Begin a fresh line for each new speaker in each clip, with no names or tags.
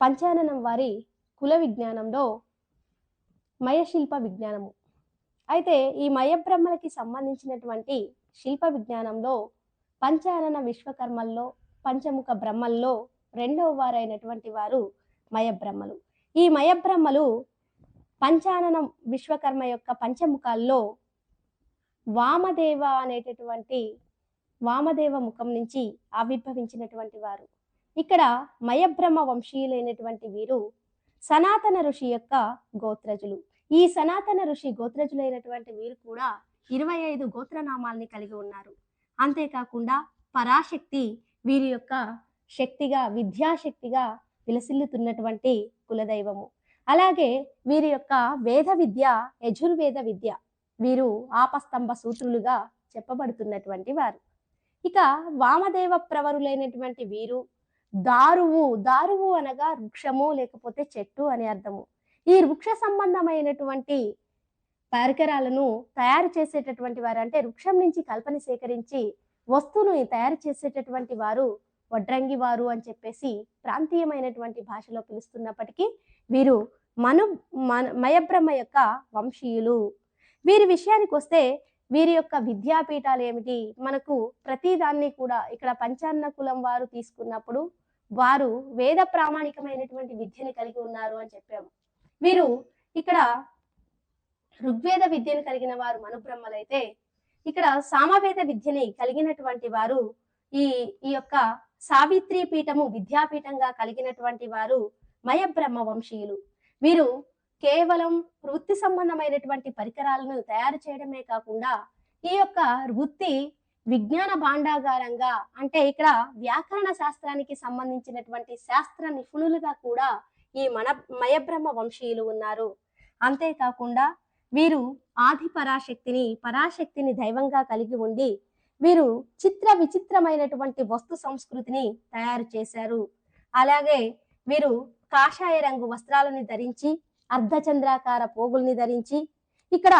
పంచాననం వారి కుల విజ్ఞానంలో మయశిల్ప విజ్ఞానము. అయితే ఈ మయబ్రహ్మలకి సంబంధించినటువంటి శిల్ప విజ్ఞానంలో పంచానన విశ్వకర్మల్లో పంచముఖ బ్రహ్మల్లో రెండవ వారైనటువంటి వారు మయబ్రహ్మలు. ఈ మయబ్రహ్మలు పంచాననం విశ్వకర్మ యొక్క పంచముఖాల్లో వామదేవ అనేటటువంటి వామదేవ ముఖం నుంచి ఆవిర్భవించినటువంటి వారు. ఇక్కడ మయబ్రహ్మ వంశీయులైనటువంటి వీరు సనాతన ఋషి యొక్క గోత్రజులు. ఈ సనాతన ఋషి గోత్రజులైనటువంటి వీరు కూడా ఇరవై ఐదు గోత్రనామాల్ని కలిగి ఉన్నారు. అంతేకాకుండా పరాశక్తి వీరి యొక్క శక్తిగా విద్యాశక్తిగా విలసిల్లుతున్నటువంటి కులదైవము. అలాగే వీరి యొక్క వేద విద్య యజుర్వేద విద్య వీరు ఆపస్తంభ సూత్రులుగా చెప్పబడుతున్నటువంటి వారు. ఇక వామదేవ ప్రవరులైనటువంటి వీరు దారువు దారువు అనగా వృక్షము లేకపోతే చెట్టు అని అర్థము. ఈ వృక్ష సంబంధమైనటువంటి పరికరాలను తయారు చేసేటటువంటి వారు అంటే వృక్షం నుంచి కల్పన సేకరించి వస్తువును తయారు చేసేటటువంటి వారు వడ్రంగి వారు అని చెప్పేసి ప్రాంతీయమైనటువంటి భాషలో పిలుస్తున్నప్పటికీ వీరు మను మన మయబ్రహ్మ యొక్క వంశీయులు. వీరి విషయానికి వస్తే వీరి యొక్క విద్యాపీఠాలు ఏమిటి? మనకు ప్రతి దాన్ని కూడా ఇక్కడ పంచాన్న కులం వారు తీసుకున్నప్పుడు వారు వేద ప్రామాణికమైనటువంటి విద్యని కలిగి ఉన్నారు అని చెప్పాము. వీరు ఇక్కడ ఋగ్వేద విద్యను కలిగిన వారు మనుబ్రహ్మలైతే ఇక్కడ సామవేద విద్యని కలిగినటువంటి వారు ఈ ఈ యొక్క సావిత్రి పీఠము విద్యాపీఠంగా కలిగినటువంటి వారు మయబ్రహ్మ వంశీయులు వీరు కేవలం వృత్తి సంబంధమైనటువంటి పరికరాలను తయారు చేయడమే కాకుండా ఈ యొక్క వృత్తి విజ్ఞాన భాండాగారంగా అంటే ఇక్కడ వ్యాకరణ శాస్త్రానికి సంబంధించినటువంటి శాస్త్ర నిపుణులుగా కూడా ఈ మన మయబ్రహ్మ వంశీయులు ఉన్నారు. అంతేకాకుండా వీరు ఆది పరాశక్తిని పరాశక్తిని దైవంగా కలిగి ఉండి వీరు చిత్ర విచిత్రమైనటువంటి వస్తు సంస్కృతిని తయారు చేశారు. అలాగే వీరు కాషాయ రంగు వస్త్రాలని ధరించి అర్ధచంద్రాకార పోగుల్ని ధరించి ఇక్కడ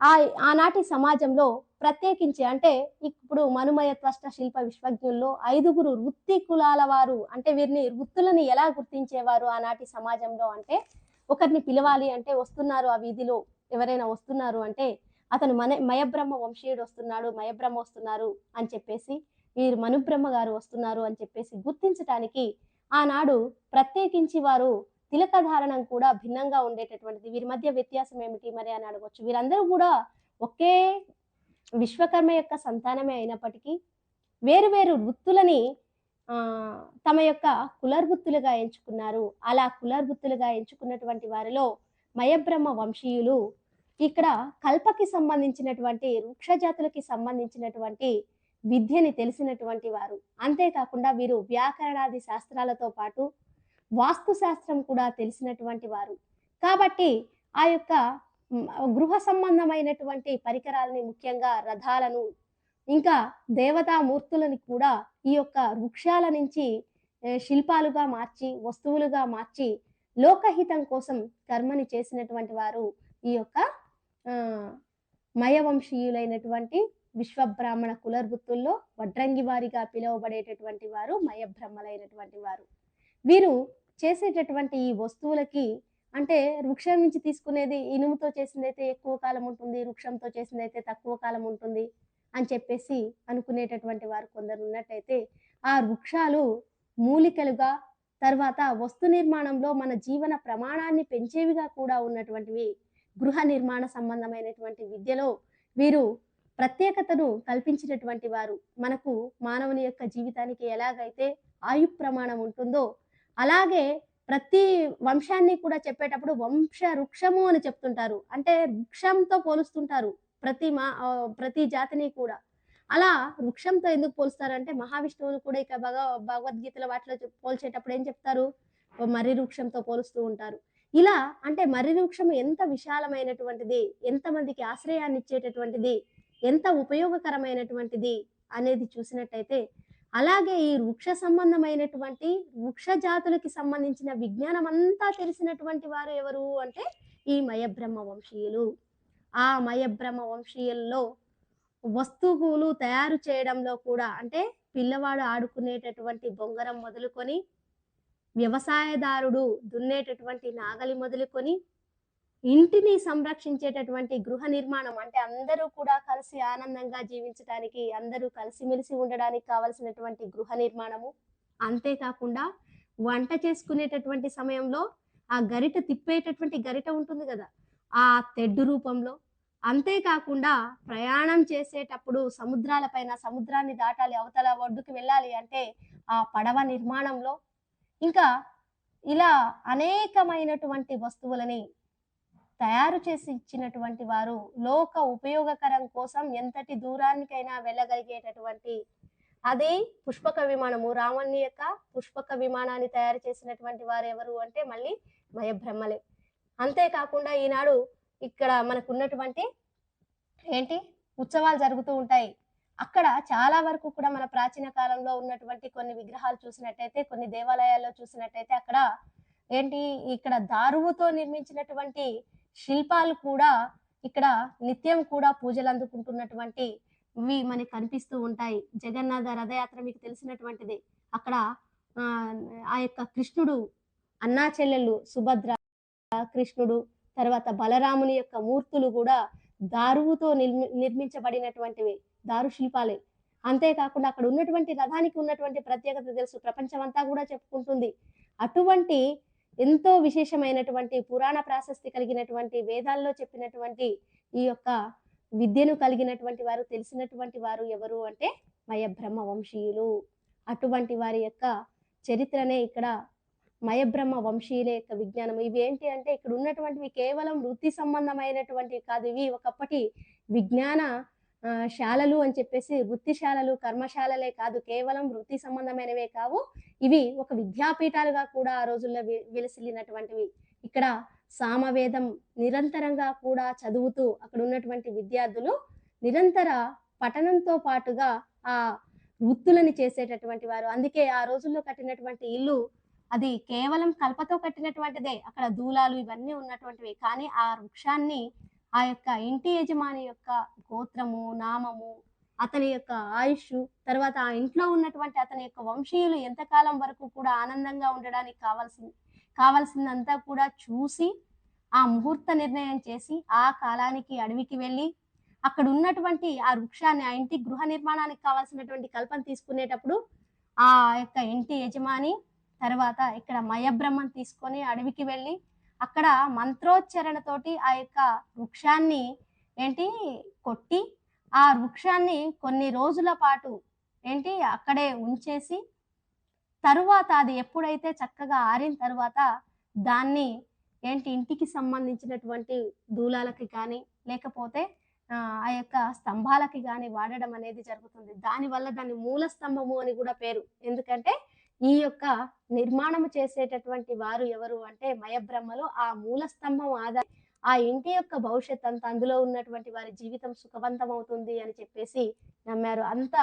ఆ ఆనాటి సమాజంలో ప్రత్యేకించి అంటే ఇప్పుడు మనుమయ త్వష్ట శిల్ప విశ్వజ్ఞుల్లో ఐదుగురు వృత్తి కులాల వారు అంటే వీరిని వృత్తులని ఎలా గుర్తించేవారు ఆనాటి సమాజంలో అంటే ఒకరిని పిలవాలి అంటే వస్తున్నారు ఆ వీధిలో ఎవరైనా వస్తున్నారు అంటే అతను మన మయబ్రహ్మ వంశీయుడు వస్తున్నాడు మయబ్రహ్మ వస్తున్నారు అని చెప్పేసి వీరు మనుబ్రహ్మ గారు వస్తున్నారు అని చెప్పేసి గుర్తించటానికి ఆనాడు ప్రత్యేకించి వారు తిలక ధారణం కూడా భిన్నంగా ఉండేటటువంటిది. వీరి మధ్య వ్యత్యాసం ఏమిటి మరి అని అడగవచ్చు వీరందరూ కూడా ఒకే విశ్వకర్మ యొక్క సంతానమే అయినప్పటికీ వేరు వేరు వృత్తులని తమ యొక్క కులర్వృత్తులుగా ఎంచుకున్నారు. అలా కులర్వృత్తులుగా ఎంచుకున్నటువంటి వారిలో మయబ్రహ్మ వంశీయులు ఇక్కడ కల్పకి సంబంధించినటువంటి వృక్షజాతులకి సంబంధించినటువంటి విద్యని తెలిసినటువంటి వారు. అంతేకాకుండా వీరు వ్యాకరణాది శాస్త్రాలతో పాటు వాస్తు శాస్త్రం కూడా తెలిసినటువంటి వారు. కాబట్టి ఆ యొక్క గృహ సంబంధమైనటువంటి పరికరాలని ముఖ్యంగా రథాలను ఇంకా దేవతా మూర్తులని కూడా ఈ యొక్క వృక్షాల నుంచి శిల్పాలుగా మార్చి వస్తువులుగా మార్చి లోకహితం కోసం కర్మని చేసినటువంటి వారు ఈ యొక్క మయవంశీయులైనటువంటి విశ్వబ్రాహ్మణ కులర్వృత్తుల్లో వడ్రంగి వారిగా పిలువబడేటటువంటి వారు మయబ్రహ్మలైనటువంటి వారు. వీరు చేసేటటువంటి ఈ వస్తువులకి అంటే వృక్షం నుంచి తీసుకునేది ఇనుముతో చేసిందైతే ఎక్కువ కాలం ఉంటుంది వృక్షంతో చేసింది అయితే తక్కువ కాలం ఉంటుంది అని చెప్పేసి అనుకునేటటువంటి వారు కొందరు ఉన్నట్టయితే ఆ వృక్షాలు మూలికలుగా తర్వాత వస్తు నిర్మాణంలో మన జీవన ప్రమాణాన్ని పెంచేవిగా కూడా ఉన్నటువంటివి గృహ నిర్మాణ సంబంధమైనటువంటి విద్యలో వీరు ప్రత్యేకతను కల్పించినటువంటి వారు. మనకు మానవుని యొక్క జీవితానికి ఎలాగైతే ఆయు ప్రమాణం ఉంటుందో అలాగే ప్రతి వంశాన్ని కూడా చెప్పేటప్పుడు వంశ వృక్షము అని చెప్తుంటారు. అంటే వృక్షంతో పోలుస్తుంటారు ప్రతి మా ప్రతి జాతిని కూడా. అలా వృక్షంతో ఎందుకు పోలుస్తారంటే మహావిష్ణువుని కూడా ఇక భగ భగవద్గీతల వాటిలో పోల్చేటప్పుడు ఏం చెప్తారు? మర్రి వృక్షంతో పోలుస్తూ ఉంటారు. ఇలా అంటే మర్రి వృక్షం ఎంత విశాలమైనటువంటిది ఎంత మందికి ఆశ్రయాన్ని ఇచ్చేటటువంటిది ఎంత ఉపయోగకరమైనటువంటిది అనేది చూసినట్టయితే అలాగే ఈ వృక్ష సంబంధమైనటువంటి వృక్ష జాతులకి సంబంధించిన విజ్ఞానం అంతా తెలిసినటువంటి వారు ఎవరు అంటే ఈ మయబ్రహ్మ వంశీయులు. ఆ మయబ్రహ్మ వంశీయుల్లో వస్తువులు తయారు చేయడంలో కూడా అంటే పిల్లవాడు ఆడుకునేటటువంటి బొంగరం మొదలుకొని వ్యవసాయదారుడు దున్నేటటువంటి నాగలి మొదలుకొని ఇంటిని సంరక్షించేటటువంటి గృహ నిర్మాణం అంటే అందరూ కూడా కలిసి ఆనందంగా జీవించడానికి అందరూ కలిసిమెలిసి ఉండడానికి కావలసినటువంటి గృహ నిర్మాణము. అంతేకాకుండా వంట చేసుకునేటటువంటి సమయంలో ఆ గరిట తిప్పేటటువంటి గరిట ఉంటుంది కదా ఆ తెడ్డు రూపంలో. అంతేకాకుండా ప్రయాణం చేసేటప్పుడు సముద్రాలపైన సముద్రాన్ని దాటాలి అవతల ఒడ్డుకి వెళ్ళాలి అంటే ఆ పడవ నిర్మాణంలో. ఇంకా ఇలా అనేకమైనటువంటి వస్తువులని తయారు చేసి ఇచ్చినటువంటి వారు లోక ఉపయోగకరం కోసం ఎంతటి దూరానికైనా వెళ్ళగలిగేటటువంటి అది పుష్పక విమానము. రావణ్ణి యొక్క పుష్పక విమానాన్ని తయారు చేసినటువంటి వారు ఎవరు అంటే మళ్ళీ మయబ్రహ్మలే అంతేకాకుండా ఈనాడు ఇక్కడ మనకు ఉన్నటువంటి ఏంటి? ఉత్సవాలు జరుగుతూ ఉంటాయి. అక్కడ చాలా వరకు కూడా మన ప్రాచీన కాలంలో ఉన్నటువంటి కొన్ని విగ్రహాలు చూసినట్టయితే కొన్ని దేవాలయాల్లో చూసినట్టయితే అక్కడ ఏంటి? ఇక్కడ దారువుతో నిర్మించినటువంటి శిల్పాలు కూడా ఇక్కడ నిత్యం కూడా పూజలు అందుకుంటున్నటువంటి ఇవి మనకి కనిపిస్తూ ఉంటాయి. జగన్నాథ రథయాత్ర మీకు తెలిసినటువంటిది. అక్కడ ఆ యొక్క కృష్ణుడు అన్నా చెల్లెళ్ళు సుభద్ర కృష్ణుడు తర్వాత బలరాముని యొక్క మూర్తులు కూడా దారువుతో నిర్మి నిర్మించబడినటువంటివి దారు శిల్పాలే. అంతేకాకుండా అక్కడ ఉన్నటువంటి రథానికి ఉన్నటువంటి ప్రత్యేకత తెలుసు. ప్రపంచం అంతా కూడా చెప్పుకుంటుంది. అటువంటి ఎంతో విశేషమైనటువంటి పురాణ ప్రాశస్తి కలిగినటువంటి వేదాల్లో చెప్పినటువంటి ఈ యొక్క విద్యను కలిగినటువంటి వారు తెలిసినటువంటి వారు ఎవరు అంటే మయబ్రహ్మ వంశీయులు అటువంటి వారి యొక్క చరిత్రనే ఇక్కడ మయబ్రహ్మ వంశీయుల యొక్క విజ్ఞానం ఇవి ఏంటి అంటే ఇక్కడ ఉన్నటువంటివి కేవలం వృత్తి సంబంధమైనటువంటివి కాదు. ఇవి ఒకప్పటి విజ్ఞాన శాలలు అని చెప్పేసి వృత్తిశాలలు కర్మశాలలే కాదు కేవలం వృత్తి సంబంధమైనవే కావు. ఇవి ఒక విద్యాపీఠాలుగా కూడా ఆ రోజుల్లో విలసిల్లినటువంటివి. ఇక్కడ సామవేదం నిరంతరంగా కూడా చదువుతూ అక్కడ ఉన్నటువంటి విద్యార్థులు నిరంతర పఠనంతో పాటుగా ఆ వృత్తులని చేసేటటువంటి వారు. అందుకే ఆ రోజుల్లో కట్టినటువంటి ఇల్లు అది కేవలం కల్పతో కట్టినటువంటిదే. అక్కడ దూలాలు ఇవన్నీ ఉన్నటువంటివి. కానీ ఆ వృక్షాన్ని ఆ యొక్క ఇంటి యజమాని యొక్క గోత్రము నామము అతని యొక్క ఆయుష్ తర్వాత ఆ ఇంట్లో ఉన్నటువంటి అతని యొక్క వంశీయులు ఎంతకాలం వరకు కూడా ఆనందంగా ఉండడానికి కావాల్సింది కావాల్సిందంతా కూడా చూసి ఆ ముహూర్త నిర్ణయం చేసి ఆ కాలానికి అడవికి వెళ్ళి అక్కడ ఉన్నటువంటి ఆ వృక్షాన్ని ఆ ఇంటి గృహ నిర్మాణానికి కావాల్సినటువంటి కల్పన తీసుకునేటప్పుడు ఆ యొక్క ఇంటి యజమాని తర్వాత ఇక్కడ మయబ్రహ్మం తీసుకొని అడవికి వెళ్ళి అక్కడ మంత్రోచ్చరణతోటి ఆ యొక్క వృక్షాన్ని ఏంటి కొట్టి ఆ వృక్షాన్ని కొన్ని రోజుల పాటు ఏంటి అక్కడే ఉంచేసి తరువాత అది ఎప్పుడైతే చక్కగా ఆరిన తర్వాత దాన్ని ఏంటి ఇంటికి సంబంధించినటువంటి దూలాలకి కానీ లేకపోతే ఆ యొక్క స్తంభాలకి కానీ వాడడం అనేది జరుగుతుంది. దానివల్ల దాన్ని మూల స్తంభము అని కూడా పేరు. ఎందుకంటే ఈ యొక్క నిర్మాణం చేసేటటువంటి వారు ఎవరు అంటే మయబ్రహ్మలు ఆ మూల స్తంభం ఆధార ఆ ఇంటి యొక్క భవిష్యత్ అంత అందులో ఉన్నటువంటి వారి జీవితం సుఖవంతం అవుతుంది అని చెప్పేసి నమ్మారు. అంత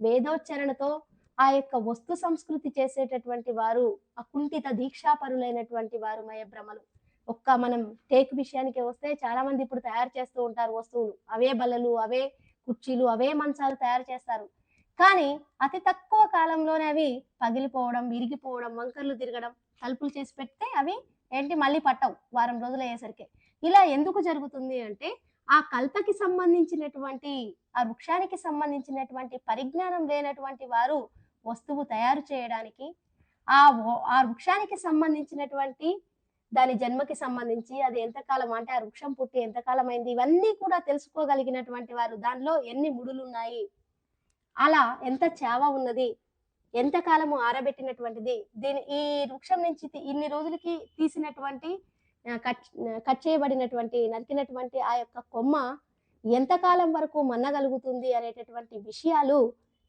వేదోచ్చరణతో ఆ యొక్క వస్తు సంస్కృతి చేసేటటువంటి వారు అకుంఠిత దీక్షాపరులైనటువంటి వారు మయబ్రహ్మలు. ఒక్క మనం టేక్ విషయానికి వస్తే చాలా మంది ఇప్పుడు తయారు చేస్తూ ఉంటారు వస్తువులు. అవే బల్లలు అవే కుర్చీలు అవే మంచాలు తయారు చేస్తారు. కానీ అతి తక్కువ కాలంలోనే అవి పగిలిపోవడం విరిగిపోవడం వంకర్లు తిరగడం తలుపులు చేసి పెడితే అవి ఏంటి మళ్ళీ పట్టవు వారం రోజులు అయ్యేసరికి. ఇలా ఎందుకు జరుగుతుంది అంటే ఆ కల్పకి సంబంధించినటువంటి ఆ వృక్షానికి సంబంధించినటువంటి పరిజ్ఞానం లేనటువంటి వారు వస్తువు తయారు చేయడానికి ఆ ఆ వృక్షానికి సంబంధించినటువంటి దాని జన్మకి సంబంధించి అది ఎంతకాలం అంటే ఆ వృక్షం పుట్టి ఎంతకాలం అయింది ఇవన్నీ కూడా తెలుసుకోగలిగినటువంటి వారు దానిలో ఎన్ని ముడులు ఉన్నాయి అలా ఎంత చేవ ఉన్నది ఎంతకాలము ఆరబెట్టినటువంటిది దీని ఈ వృక్షం నుంచి ఇన్ని రోజులకి తీసినటువంటి కట్ కట్ చేయబడినటువంటి నరికినటువంటి ఆ యొక్క కొమ్మ ఎంతకాలం వరకు మన్నగలుగుతుంది అనేటటువంటి విషయాలు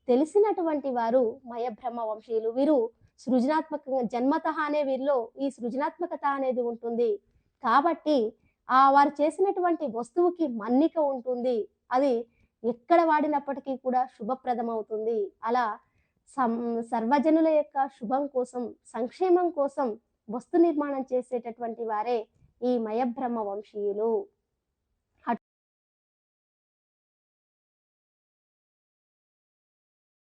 తెలిసినటువంటి వారు మయబ్రహ్మ వంశీయులు. వీరు సృజనాత్మకంగా జన్మత అనే వీరిలో ఈ సృజనాత్మకత అనేది ఉంటుంది. కాబట్టి ఆ వారు చేసినటువంటి వస్తువుకి మన్నిక ఉంటుంది. అది ఎక్కడ వాడినప్పటికీ కూడా శుభప్రదం అవుతుంది అలా సం సర్వజనుల యొక్క శుభం కోసం సంక్షేమం కోసం వస్తు నిర్మాణం చేసేటటువంటి వారే ఈ మయబ్రహ్మ వంశీయులు.